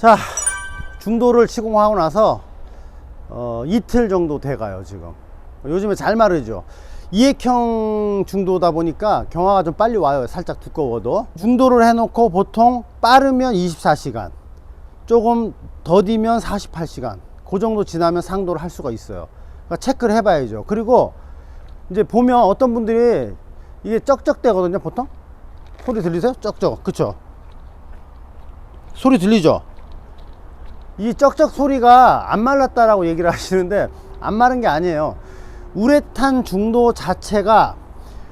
자, 중도를 시공하고 나서 어, 이틀 정도 돼가요 지금. 요즘에 잘 마르죠. 이액형 중도다 보니까 경화가 좀 빨리 와요. 살짝 두꺼워도. 중도를 해놓고 보통 빠르면 24시간, 조금 더디면 48시간. 그 정도 지나면 상도를 할 수가 있어요. 그러니까 체크를 해봐야죠. 그리고 이제 보면 어떤 분들이 이게 쩍쩍대거든요, 보통. 소리 들리세요? 쩍쩍. 그쵸? 소리 들리죠? 이 쩍쩍 소리가 안 말랐다라고 얘기를 하시는데 안 마른 게 아니에요. 우레탄 중도 자체가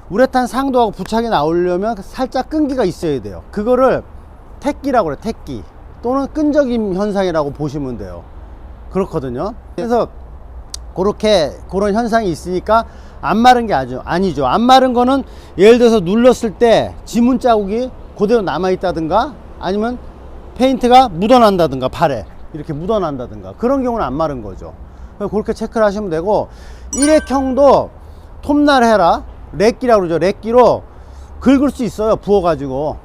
우레탄 상도하고 부착이 나오려면 살짝 끈기가 있어야 돼요. 그거를 택기라고 그래요. 택기 또는 끈적임 현상이라고 보시면 돼요. 그렇거든요. 그래서 그렇게 그런 현상이 있으니까 안 마른 게 아주 아니죠. 안 마른 거는 예를 들어서 눌렀을 때 지문 자국이 그대로 남아 있다든가 아니면 페인트가 묻어난다든가 발에 이렇게 묻어난다든가 그런 경우는 안 마른 거죠. 그렇게 체크를 하시면 되고 일회형도 톱날 해라 렉기라고 그러죠. 렉기로 긁을 수 있어요. 부어 가지고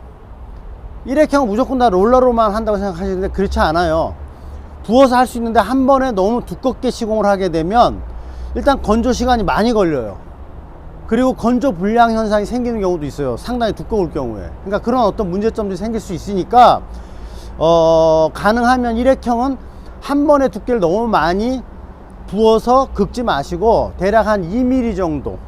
일회형 무조건 다 롤러로만 한다고 생각하시는데 그렇지 않아요. 부어서 할 수 있는데 한 번에 너무 두껍게 시공을 하게 되면 일단 건조 시간이 많이 걸려요. 그리고 건조 불량 현상이 생기는 경우도 있어요. 상당히 두꺼울 경우에. 그러니까 그런 어떤 문제점들이 생길 수 있으니까 어, 가능하면 일회형은 한 번에 두께를 너무 많이 부어서 긁지 마시고 대략 한 2mm 정도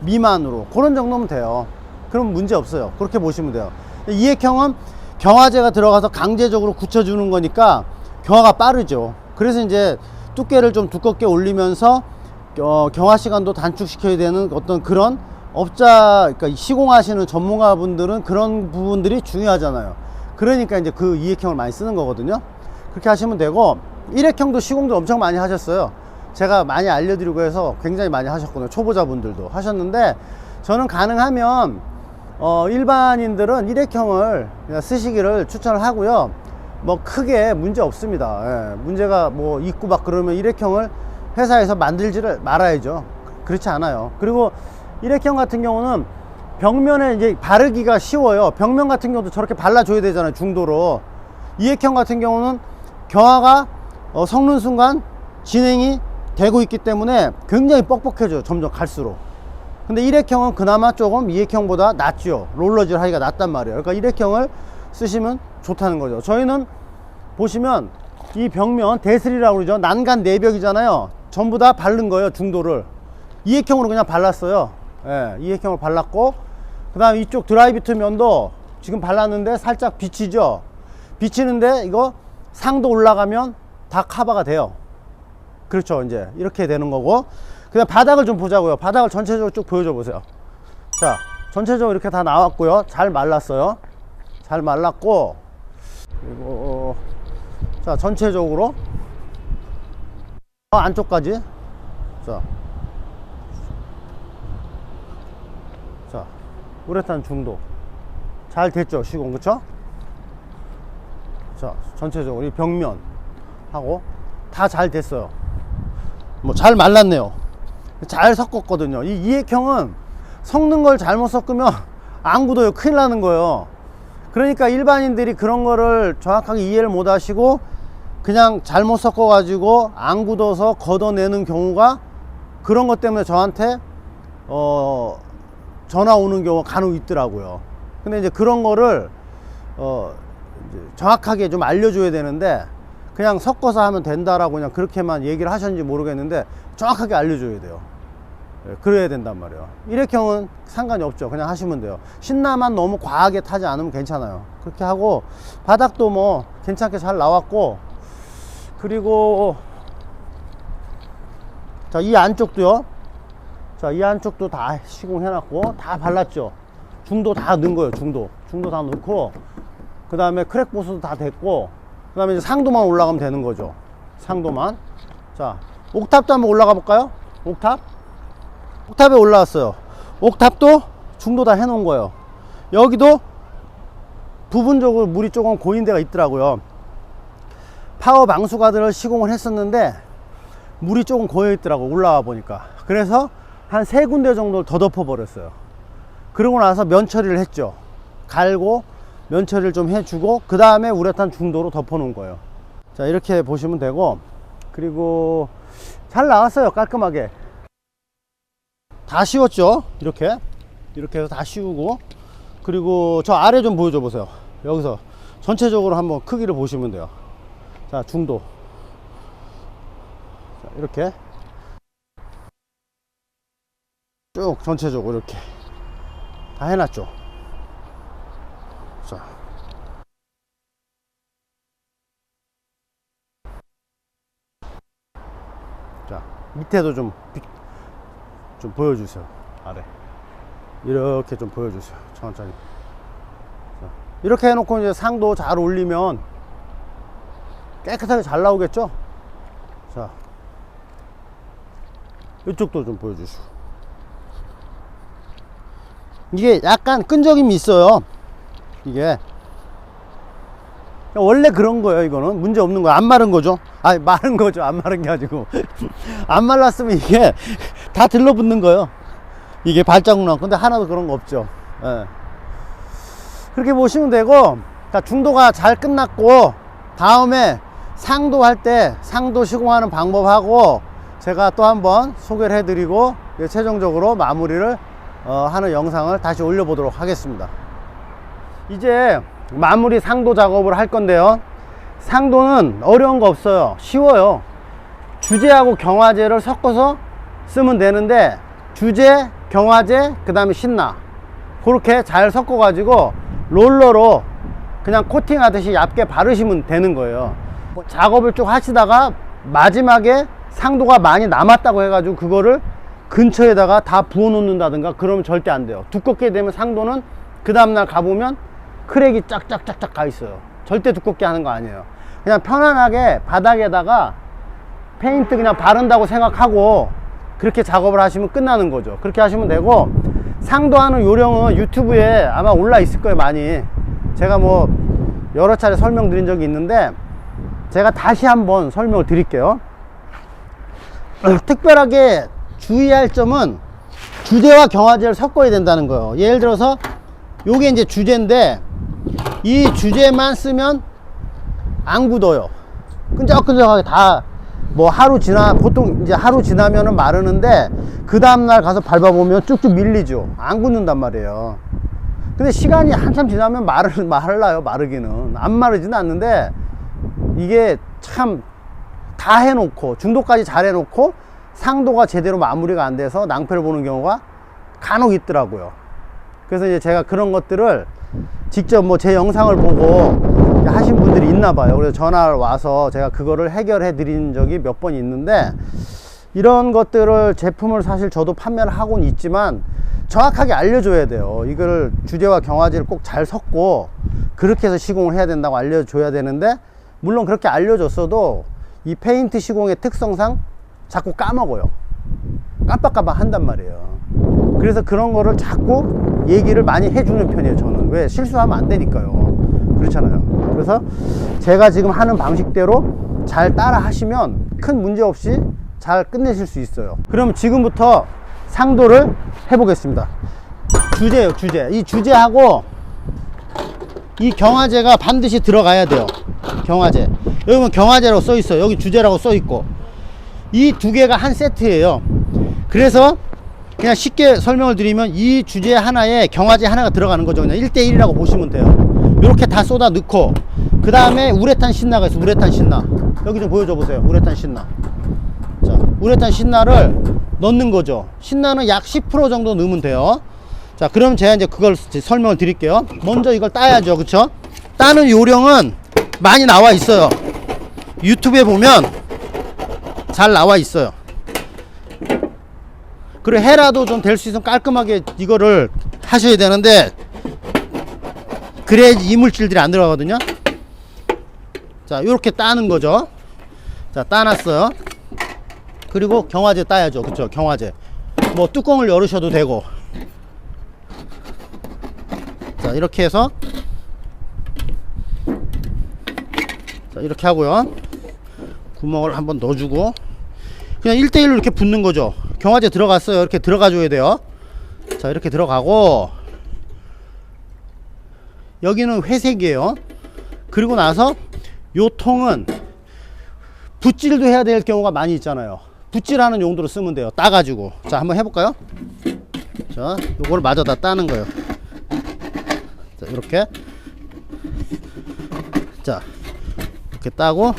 미만으로 그런 정도면 돼요. 그럼 문제 없어요. 그렇게 보시면 돼요. 이액형은 경화제가 들어가서 강제적으로 굳혀주는 거니까 경화가 빠르죠. 그래서 이제 두께를 좀 두껍게 올리면서 어, 경화 시간도 단축시켜야 되는 어떤 그런 업자, 그러니까 시공하시는 전문가분들은 그런 부분들이 중요하잖아요. 그러니까 이제 그 이액형을 많이 쓰는 거거든요. 그렇게 하시면 되고 일액형도 시공도 엄청 많이 하셨어요. 제가 많이 알려드리고 해서 굉장히 많이 하셨거든요. 초보자분들도 하셨는데 저는 가능하면 어, 일반인들은 일액형을 그냥 쓰시기를 추천을 하고요. 뭐 크게 문제 없습니다. 예, 문제가 뭐 있고 막 그러면 일액형을 회사에서 만들지를 말아야죠. 그렇지 않아요. 그리고 일액형 같은 경우는 벽면에 이제 바르기가 쉬워요. 벽면 같은 경우도 저렇게 발라줘야 되잖아요. 중도로. 이액형 같은 경우는 경화가 어, 섞는 순간 진행이 되고 있기 때문에 굉장히 뻑뻑해져요. 점점 갈수록. 근데 일회형은 그나마 조금 이액형보다 낫죠. 롤러질 하기가 낫단 말이에요. 그러니까 일회형을 쓰시면 좋다는 거죠. 저희는 보시면 이 벽면 대슬이라고 그러죠. 난간 내벽이잖아요. 전부 다 바른 거예요. 중도를. 이액형으로 그냥 발랐어요. 예, 이액형을 발랐고 그 다음 이쪽 드라이비트 면도 지금 발랐는데 살짝 비치죠. 비치는데 이거 상도 올라가면 다 커버가 돼요. 그렇죠. 이제 이렇게 되는 거고. 그냥 바닥을 좀 보자고요. 바닥을 전체적으로 쭉 보여줘 보세요. 자, 전체적으로 이렇게 다 나왔고요. 잘 말랐어요. 잘 말랐고 그리고 자 전체적으로 어, 안쪽까지 자, 자 우레탄 중도. 잘 됐죠 시공. 그쵸? 자 전체적으로 이 벽면 하고 다 잘 됐어요. 뭐 잘 말랐네요. 잘 섞었거든요. 이 이액형은 섞는 걸 잘못 섞으면 안 굳어요 큰일 나는 거예요. 그러니까 일반인들이 그런 거를 정확하게 이해를 못 하시고 그냥 잘못 섞어 가지고 안 굳어서 걷어내는 경우가 그런 것 때문에 저한테 어 전화 오는 경우가 간혹 있더라고요 근데 이제 그런 거를 어 정확하게 좀 알려줘야 되는데 그냥 섞어서 하면 된다라고 그냥 그렇게만 얘기를 하셨는지 모르겠는데 정확하게 알려줘야 돼요 예, 그래야 된단 말이에요. 일회형은 상관이 없죠. 그냥 하시면 돼요. 신나만 너무 과하게 타지 않으면 괜찮아요. 그렇게 하고 바닥도 뭐 괜찮게 잘 나왔고 그리고 자 이 안쪽도요. 자 이 안쪽도 다 시공해놨고 다 발랐죠. 중도 다 넣은 거예요. 중도 중도 다 넣고 그 다음에 크랙 보스도 다 됐고 그 다음에 이제 상도만 올라가면 되는 거죠. 상도만 자 옥탑도 한번 올라가 볼까요? 옥탑 옥탑에 올라왔어요. 옥탑도 중도 다 해놓은 거예요. 여기도 부분적으로 물이 조금 고인 데가 있더라고요. 파워 방수가들을 시공을 했었는데 물이 조금 고여 있더라고 올라와 보니까. 그래서 한 세 군데 정도를 더 덮어 버렸어요. 그러고 나서 면 처리를 했죠. 갈고 면 처리를 좀 해주고 그 다음에 우레탄 중도로 덮어 놓은 거예요. 자 이렇게 보시면 되고 그리고 잘 나왔어요 깔끔하게. 다 씌웠죠? 이렇게. 이렇게 해서 다 씌우고. 그리고 저 아래 좀 보여줘 보세요. 여기서 전체적으로 한번 크기를 보시면 돼요. 자 중도. 자, 이렇게 쭉 전체적으로 이렇게 다 해놨죠 자 자, 밑에도 좀, 비- 좀 보여주세요. 아래. 이렇게 좀 보여주세요. 천천히. 자, 이렇게 해놓고 이제 상도 잘 올리면 깨끗하게 잘 나오겠죠? 자, 이쪽도 좀 보여주시고. 이게 약간 끈적임이 있어요. 이게. 원래 그런 거예요 이거는. 문제 없는 거야 안 마른 거죠. 아니 마른 거죠. 안 마른 게 아니고. 안 말랐으면 이게 다 들러붙는 거예요. 이게 발자국 난 건데 하나도 그런 거 없죠. 예. 그렇게 보시면 되고 자, 중도가 잘 끝났고 다음에 상도 할 때 상도 시공하는 방법하고 제가 또 한번 소개를 해드리고 이제 최종적으로 마무리를 어, 하는 영상을 다시 올려보도록 하겠습니다. 이제 마무리 상도 작업을 할 건데요. 상도는 어려운 거 없어요. 쉬워요. 주제하고 경화제를 섞어서 쓰면 되는데 주제 경화제 그 다음에 신나 그렇게 잘 섞어 가지고 롤러로 그냥 코팅 하듯이 얇게 바르시면 되는 거예요. 뭐 작업을 쭉 하시다가 마지막에 상도가 많이 남았다고 해가지고 그거를 근처에다가 다 부어 놓는다든가 그러면 절대 안 돼요. 두껍게 되면 상도는 그 다음날 가보면 크랙이 짝짝짝짝 가 있어요. 절대 두껍게 하는 거 아니에요. 그냥 편안하게 바닥에다가 페인트 그냥 바른다고 생각하고 그렇게 작업을 하시면 끝나는 거죠. 그렇게 하시면 되고 상도하는 요령은 유튜브에 아마 올라 있을 거예요 많이. 제가 뭐 여러 차례 설명드린 적이 있는데 제가 다시 한번 설명을 드릴게요. 특별하게 주의할 점은 주제와 경화제를 섞어야 된다는 거예요. 예를 들어서 요게 이제 주제인데 이 주제만 쓰면 안 굳어요. 끈적끈적하게 다 뭐 하루 지나 보통 이제 하루 지나면은 마르는데 그 다음날 가서 밟아보면 쭉쭉 밀리죠. 안 굳는단 말이에요. 근데 시간이 한참 지나면 마르, 말라요 마르기는. 안 마르지는 않는데 이게 참 다 해놓고 중도까지 잘 해놓고 상도가 제대로 마무리가 안 돼서 낭패를 보는 경우가 간혹 있더라고요 그래서 이제 제가 그런 것들을 직접 뭐 제 영상을 보고 하신 분들이 있나 봐요. 그래서 전화를 와서 제가 그거를 해결해 드린 적이 몇 번 있는데 이런 것들을 제품을 사실 저도 판매를 하고는 있지만 정확하게 알려줘야 돼요. 이걸 주제와 경화제를 꼭 잘 섞고 그렇게 해서 시공을 해야 된다고 알려줘야 되는데 물론 그렇게 알려줬어도 이 페인트 시공의 특성상 자꾸 까먹어요. 깜빡깜빡 한단 말이에요. 그래서 그런 거를 자꾸 얘기를 많이 해주는 편이에요, 저는. 왜? 실수하면 안 되니까요. 그렇잖아요. 그래서 제가 지금 하는 방식대로 잘 따라 하시면 큰 문제 없이 잘 끝내실 수 있어요. 그럼 지금부터 상도를 해보겠습니다. 주제예요, 주제. 이 주제하고 이 경화제가 반드시 들어가야 돼요. 경화제. 여기 보면 경화제라고 써 있어요. 여기 주제라고 써 있고. 이 두 개가 한 세트예요. 그래서 그냥 쉽게 설명을 드리면 이 주제 하나에 경화제 하나가 들어가는 거죠. 그냥 1대1이라고 보시면 돼요. 이렇게 다 쏟아 넣고, 그 다음에 우레탄 신나가 있어. 우레탄 신나. 여기 좀 보여줘 보세요. 우레탄 신나. 자, 우레탄 신나를 넣는 거죠. 신나는 약 10% 정도 넣으면 돼요. 자, 그럼 제가 이제 그걸 설명을 드릴게요. 먼저 이걸 따야죠. 그쵸? 따는 요령은 많이 나와 있어요. 유튜브에 보면 잘 나와 있어요. 그리고 해라도 좀 될 수 있으면 깔끔하게 이거를 하셔야 되는데 그래야지 이물질들이 안 들어가거든요. 자, 이렇게 따는 거죠. 자, 따놨어요. 그리고 경화제 따야죠. 그쵸? 경화제. 뭐 뚜껑을 열으셔도 되고. 자, 이렇게 해서 자, 이렇게 하고요. 구멍을 한번 넣어주고 그냥 1대1로 이렇게 붙는 거죠. 경화제 들어갔어요. 이렇게 들어가 줘야 돼요. 자, 이렇게 들어가고 여기는 회색이에요. 그리고 나서 요 통은 붓질도 해야 될 경우가 많이 있잖아요. 붓질하는 용도로 쓰면 돼요. 따가지고. 자, 한번 해볼까요? 자, 요거를 마저 다 따는 거예요. 자, 이렇게. 자, 이렇게 따고.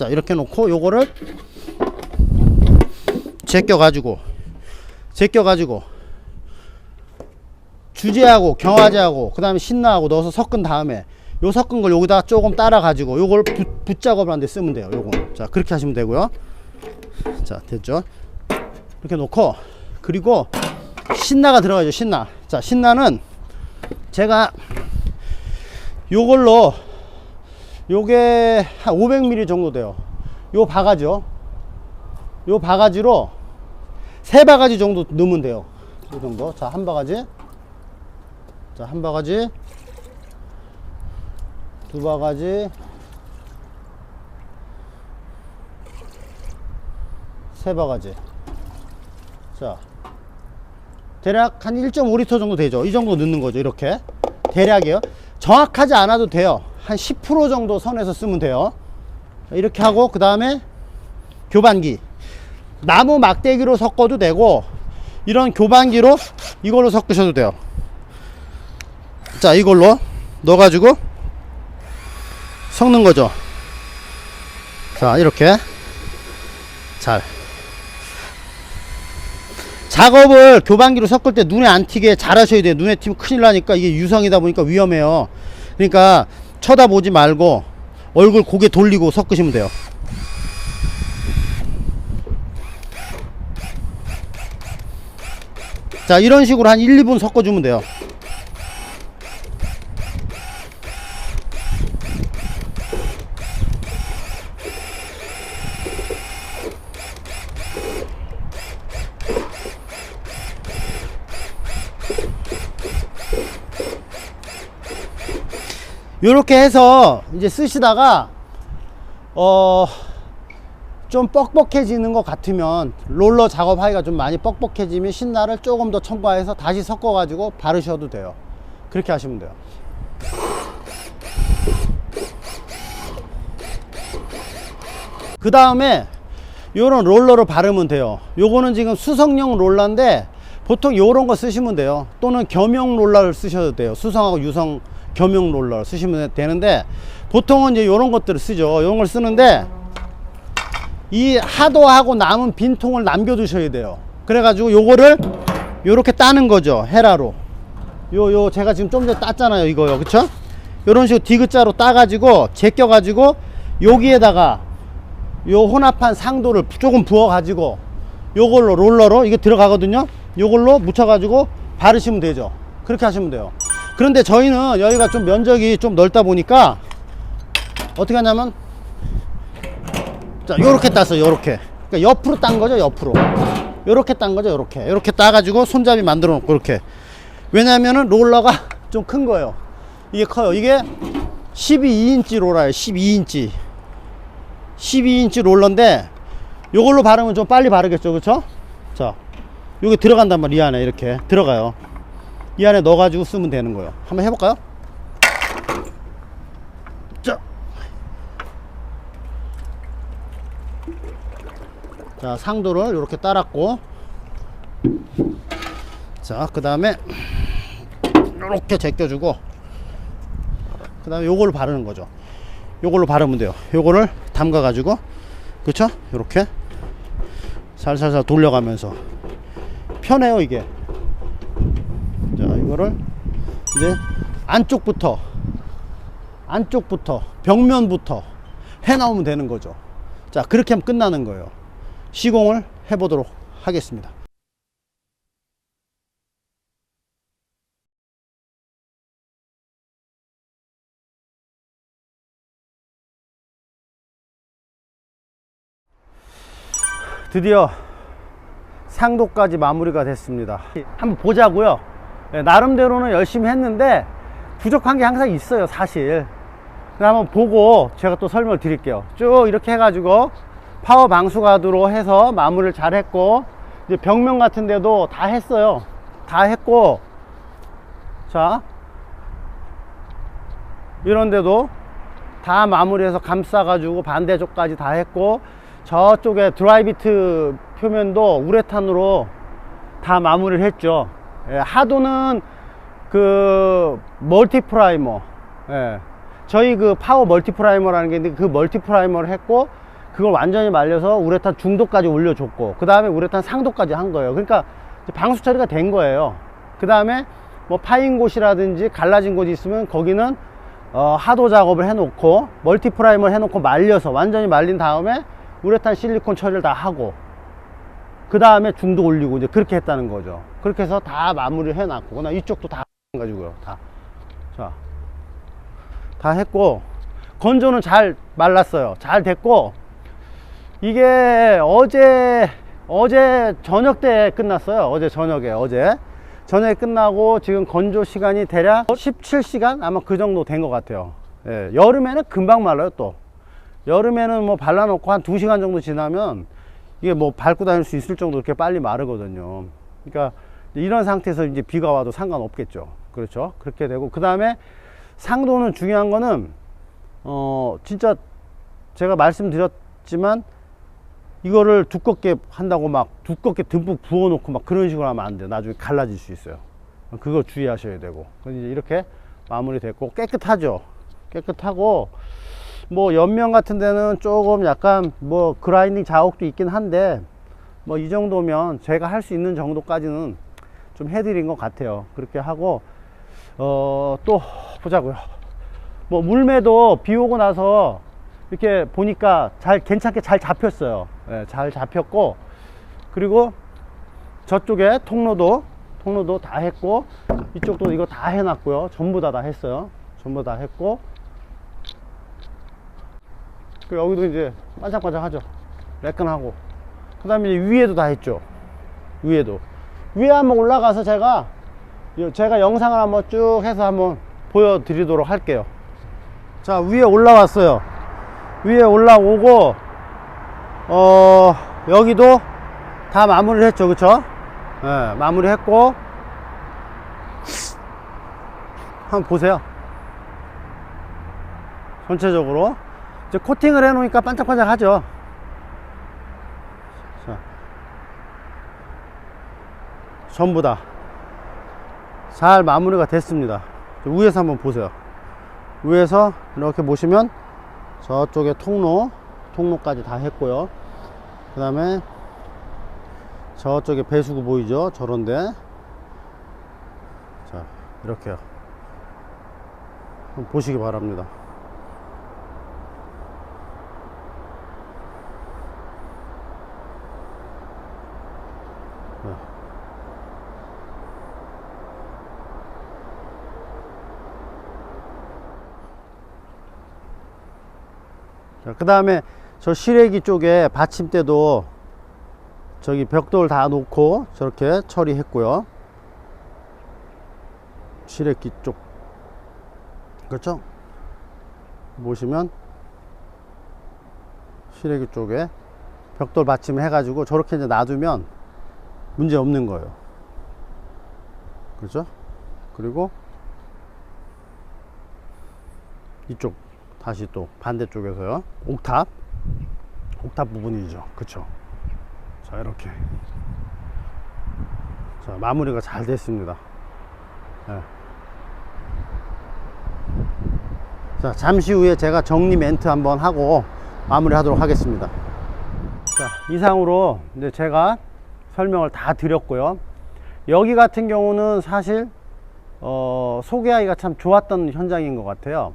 자, 이렇게 놓고 요거를 제껴 가지고. 제껴 가지고. 주제하고 경화제하고 그 다음에 신나하고 넣어서 섞은 다음에 요 섞은 걸 여기다 조금 따라 가지고 요걸 붓, 붓작업을 하는데 쓰면 돼요 요거 자 그렇게 하시면 되고요 자 됐죠 이렇게 놓고 그리고 신나가 들어가죠 신나 자 신나는 제가 요걸로 요게 한 500ml 정도 돼요 요 바가지요 요 바가지로 세 바가지 정도 넣으면 돼요 이 정도 자 한 바가지 자, 한 바가지, 두 바가지, 세 바가지. 자, 대략 한 1.5리터 정도 되죠. 이 정도 넣는 거죠. 이렇게. 대략이요. 정확하지 않아도 돼요. 한 10% 정도 선에서 쓰면 돼요. 이렇게 하고, 그 다음에 교반기. 나무 막대기로 섞어도 되고, 이런 교반기로 이걸로 섞으셔도 돼요. 자 이걸로 넣어가지고 섞는 거죠 자 이렇게 잘 작업을 교반기로 섞을 때 눈에 안 튀게 잘 하셔야 돼요 눈에 튀면 큰일 나니까 이게 유성이다 보니까 위험해요 그러니까 쳐다보지 말고 얼굴 고개 돌리고 섞으시면 돼요. 자 이런 식으로 한 1, 2분 섞어주면 돼요 요렇게 해서 이제 쓰시다가 어 좀 뻑뻑해지는 것 같으면 롤러 작업하기가 좀 많이 뻑뻑해지면 신나를 조금 더 첨가해서 다시 섞어 가지고 바르셔도 돼요. 그렇게 하시면 돼요. 그 다음에 요런 롤러로 바르면 돼요. 요거는 지금 수성용 롤러인데 보통 요런 거 쓰시면 돼요. 또는 겸용 롤러를 쓰셔도 돼요. 수성하고 유성 겸용 롤러 쓰시면 되는데 보통은 이제 요런 것들을 쓰죠. 요런 걸 쓰는데 이 하도하고 남은 빈통을 남겨 두셔야 돼요. 그래 가지고 요거를 요렇게 따는 거죠. 헤라로. 요 요 제가 지금 좀 전에 땄잖아요 이거요. 그쵸? 요런 식으로 디귿자로 따 가지고 제껴 가지고 여기에다가 요 혼합한 상도를 조금 부어 가지고 요걸로 롤러로 이게 들어가거든요. 요걸로 묻혀 가지고 바르시면 되죠. 그렇게 하시면 돼요 그런데 저희는 여기가 좀 면적이 좀 넓다 보니까 어떻게 하냐면 자 요렇게 땄어요 요렇게. 그러니까 옆으로 딴 거죠 옆으로. 요렇게 딴 거죠 요렇게. 요렇게 따가지고 손잡이 만들어 놓고 이렇게. 왜냐면은 롤러가 좀 큰 거예요. 이게 커요. 이게 12인치 롤러예요 12인치. 12인치 롤러인데 요걸로 바르면 좀 빨리 바르겠죠 그쵸? 자 요게 들어간단 말이야 이 안에 이렇게. 들어가요 이 안에 넣어가지고 쓰면 되는 거예요 한번 해볼까요 자 자, 상도를 이렇게 따랐고, 자, 그 다음에, 이렇게 제껴주고, 그 다음에 요걸로 바르는 거죠. 요걸로 바르면 돼요. 요거를 담가가지고, 그쵸? 요렇게, 살살살 돌려가면서, 편해요, 이게. 자, 이거를, 이제, 안쪽부터, 안쪽부터, 벽면부터 해 나오면 되는 거죠. 자, 그렇게 하면 끝나는 거예요. 시공을 해 보도록 하겠습니다. 드디어 상도까지 마무리가 됐습니다. 한번 보자고요. 네, 나름대로는 열심히 했는데 부족한 게 항상 있어요, 사실. 한번 보고 제가 또 설명을 드릴게요. 쭉 이렇게 해가지고 파워 방수가드로 해서 마무리를 잘 했고 이제 벽면 같은 데도 다 했어요 다 했고 자 이런 데도 다 마무리해서 감싸 가지고 반대쪽까지 다 했고 저쪽에 드라이비트 표면도 우레탄으로 다 마무리를 했죠. 예, 하도는 그 멀티 프라이머, 예, 저희 그 파워 멀티 프라이머라는 게 있는데 그 멀티 프라이머를 했고 그걸 완전히 말려서 우레탄 중도까지 올려줬고 그 다음에 우레탄 상도까지 한 거예요. 그러니까 방수 처리가 된 거예요. 그 다음에 뭐 파인 곳이라든지 갈라진 곳이 있으면 거기는 어, 하도 작업을 해놓고 멀티 프라이머를 해놓고 말려서 완전히 말린 다음에 우레탄 실리콘 처리를 다 하고 그 다음에 중도 올리고 이제 그렇게 했다는 거죠. 그렇게 해서 다 마무리를 해놨고 그나 이쪽도 다 가지고요. 다. 자, 다 했고 건조는 잘 말랐어요. 잘 됐고 이게 어제 어제 저녁 때 끝났어요. 어제 저녁에 어제 저녁에 끝나고 지금 건조 시간이 대략 17시간 아마 그 정도 된 것 같아요. 예, 여름에는 금방 말라요 또. 여름에는 뭐 발라놓고 한 2시간 정도 지나면 이게 뭐 밟고 다닐 수 있을 정도 이렇게 빨리 마르거든요. 그러니까 이런 상태에서 이제 비가 와도 상관없겠죠. 그렇죠. 그렇게 되고 그 다음에 상도는 중요한 거는 어 진짜 제가 말씀드렸지만 이거를 두껍게 한다고 막 두껍게 듬뿍 부어놓고 막 그런 식으로 하면 안 돼요. 나중에 갈라질 수 있어요. 그거 주의하셔야 되고. 이제 이렇게 마무리 됐고 깨끗하죠. 깨끗하고 뭐 옆면 같은 데는 조금 약간 뭐 그라인딩 자국도 있긴 한데 뭐 이 정도면 제가 할 수 있는 정도까지는 좀 해드린 것 같아요. 그렇게 하고 어 또 보자고요. 뭐 물매도 비 오고 나서 이렇게 보니까 잘 괜찮게 잘 잡혔어요. 예, 잘 잡혔고 그리고 저쪽에 통로도 통로도 다 했고 이쪽도 이거 다 해놨고요. 전부 다 다 했어요. 전부 다 했고 그 여기도 이제 반짝반짝하죠. 매끈하고 그 다음에 위에도 다 했죠. 위에도 위에 한번 올라가서 제가 요- 제가 영상을 한번 쭉 해서 한번 보여드리도록 할게요. 자 위에 올라왔어요. 위에 올라오고 어 여기도 다 마무리를 했죠 그쵸 예 마무리 했고 한번 보세요 전체적으로 이제 코팅을 해 놓으니까 반짝반짝 하죠. 자, 전부 다 잘 마무리가 됐습니다. 위에서 한번 보세요. 위에서 이렇게 보시면 저쪽에 통로 통로까지 다 했고요. 그 다음에 저쪽에 배수구 보이죠? 저런데. 자 이렇게요. 보시기 바랍니다 그 다음에 저 시래기 쪽에 받침대도 저기 벽돌 다 놓고 저렇게 처리했고요. 시래기 쪽. 그렇죠? 보시면 시래기 쪽에 벽돌 받침 해가지고 저렇게 이제 놔두면 문제 없는 거예요. 그렇죠? 그리고 이쪽 다시 또 반대쪽에서요. 옥탑. 옥탑 부분이죠. 그쵸. 자, 이렇게. 자, 마무리가 잘 됐습니다. 예. 자, 잠시 후에 제가 정리 멘트 한번 하고 마무리 하도록 하겠습니다. 자, 이상으로 이제 제가 설명을 다 드렸고요. 여기 같은 경우는 사실, 어, 소개하기가 참 좋았던 현장인 것 같아요.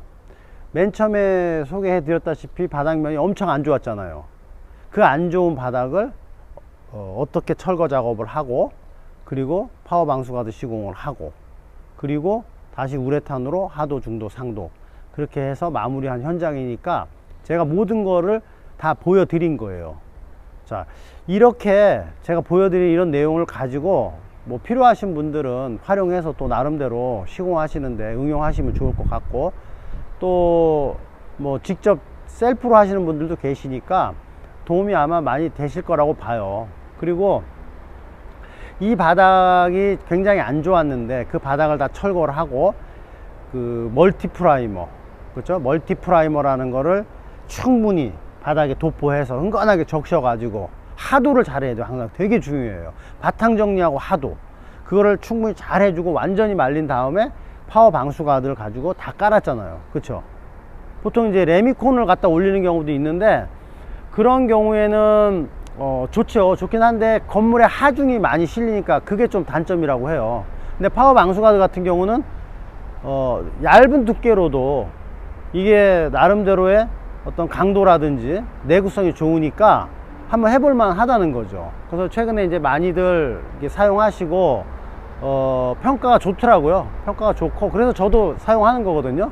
맨 처음에 소개해 드렸다시피 바닥면이 엄청 안 좋았잖아요. 그 안 좋은 바닥을 어, 떻게 철거 작업을 하고 그리고 파워 방수가드 시공을 하고 그리고 다시 우레탄으로 하도 중도 상도 그렇게 해서 마무리한 현장이니까 제가 모든 거를 다 보여드린 거예요. 자 이렇게 제가 보여드린 이런 내용을 가지고 뭐 필요하신 분들은 활용해서 또 나름대로 시공하시는데 응용하시면 좋을 것 같고 또 뭐 직접 셀프로 하시는 분들도 계시니까 도움이 아마 많이 되실 거라고 봐요. 그리고 이 바닥이 굉장히 안 좋았는데 그 바닥을 다 철거를 하고 그 멀티 프라이머 그렇죠? 멀티 프라이머라는 거를 충분히 바닥에 도포해서 흥건하게 적셔가지고 하도를 잘해야 돼요. 항상 되게 중요해요. 바탕 정리하고 하도 그거를 충분히 잘 해주고 완전히 말린 다음에 파워 방수 가드를 가지고 다 깔았잖아요. 그렇죠? 보통 이제 레미콘을 갖다 올리는 경우도 있는데 그런 경우에는 어, 좋죠. 좋긴 한데 건물에 하중이 많이 실리니까 그게 좀 단점이라고 해요. 근데 파워 방수 가드 같은 경우는 어, 얇은 두께로도 이게 나름대로의 어떤 강도라든지 내구성이 좋으니까 한번 해볼만 하다는 거죠. 그래서 최근에 이제 많이들 사용하시고 어, 평가가 좋더라고요. 평가가 좋고 그래서 저도 사용하는 거거든요.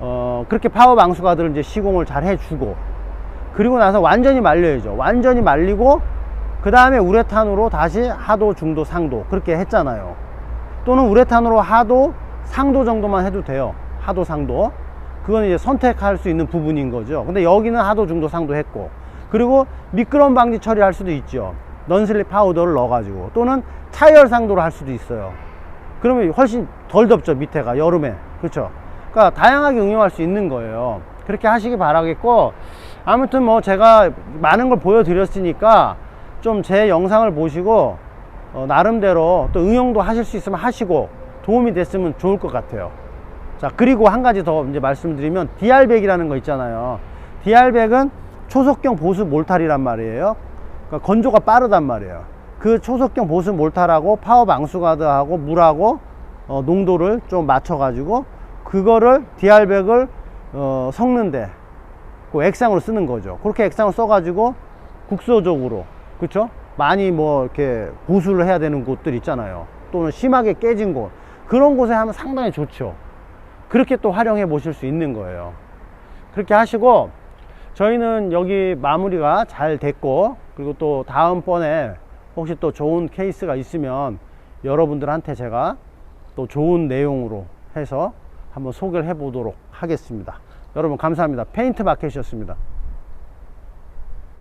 어, 그렇게 파워 방수가들을 이제 시공을 잘 해주고 그리고 나서 완전히 말려야죠. 완전히 말리고 그 다음에 우레탄으로 다시 하도, 중도, 상도 그렇게 했잖아요. 또는 우레탄으로 하도, 상도 정도만 해도 돼요. 하도, 상도. 그건 이제 선택할 수 있는 부분인 거죠. 근데 여기는 하도, 중도, 상도 했고 그리고 미끄럼 방지 처리할 수도 있죠. 넌슬립 파우더를 넣어가지고 또는 타이얼 상도로 할 수도 있어요. 그러면 훨씬 덜 덥죠 밑에가 여름에 그렇죠. 그러니까 다양하게 응용할 수 있는 거예요. 그렇게 하시기 바라겠고 아무튼 뭐 제가 많은 걸 보여드렸으니까 좀 제 영상을 보시고 어, 나름대로 또 응용도 하실 수 있으면 하시고 도움이 됐으면 좋을 것 같아요. 자 그리고 한 가지 더 이제 말씀드리면 DR백이라는 거 있잖아요. DR백은 초속경 보수 몰탈이란 말이에요. 그러니까 건조가 빠르단 말이에요. 그 초속경 보수 몰탈하고 파워 방수가드하고 물하고 어, 농도를 좀 맞춰 가지고 그거를 DR백을 어, 섞는데 그 액상으로 쓰는 거죠. 그렇게 액상을 써 가지고 국소적으로 그렇죠? 많이 뭐 이렇게 보수를 해야 되는 곳들 있잖아요. 또는 심하게 깨진 곳 그런 곳에 하면 상당히 좋죠. 그렇게 또 활용해 보실 수 있는 거예요. 그렇게 하시고 저희는 여기 마무리가 잘 됐고 그리고 또 다음번에 혹시 또 좋은 케이스가 있으면 여러분들한테 제가 또 좋은 내용으로 해서 한번 소개를 해 보도록 하겠습니다. 여러분 감사합니다. 페인트 마켓이었습니다.